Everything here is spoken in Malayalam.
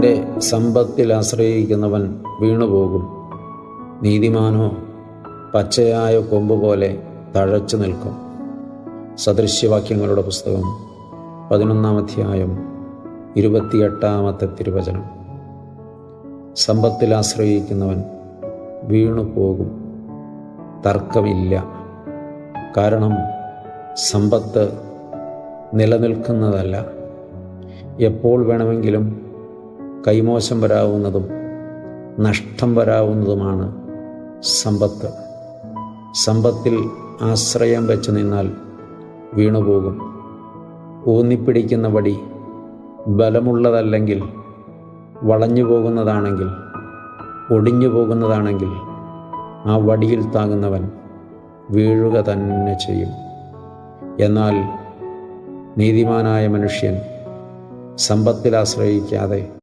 തന്റെ സമ്പത്തിൽ ആശ്രയിക്കുന്നവൻ വീണുപോകും. നീതിമാനോ പച്ചയായ കൊമ്പ് പോലെ തഴച്ചു നിൽക്കും. സദൃശ്യവാക്യങ്ങളുടെ പുസ്തകം പതിനൊന്നാം അധ്യായം ഇരുപത്തിയെട്ടാമത്തെ തിരുവചനം. സമ്പത്തിൽ ആശ്രയിക്കുന്നവൻ വീണു പോകും തർക്കമില്ല. കാരണം സമ്പത്ത് നിലനിൽക്കുന്നതല്ല. എപ്പോൾ വേണമെങ്കിലും കൈമോശം വരാവുന്നതും നഷ്ടം വരാവുന്നതുമാണ് സമ്പത്ത്. സമ്പത്തിൽ ആശ്രയം വെച്ച് നിന്നാൽ വീണുപോകും. ഊന്നിപ്പിടിക്കുന്ന വടി ബലമുള്ളതല്ലെങ്കിൽ വളഞ്ഞു പോകുന്നതാണെങ്കിൽ ഒടിഞ്ഞു പോകുന്നതാണെങ്കിൽ ആ വടിയിൽ താങ്ങുന്നവൻ വീഴുക തന്നെ ചെയ്യും. എന്നാൽ നീതിമാനായ മനുഷ്യൻ സമ്പത്തിൽ ആശ്രയിക്കാതെ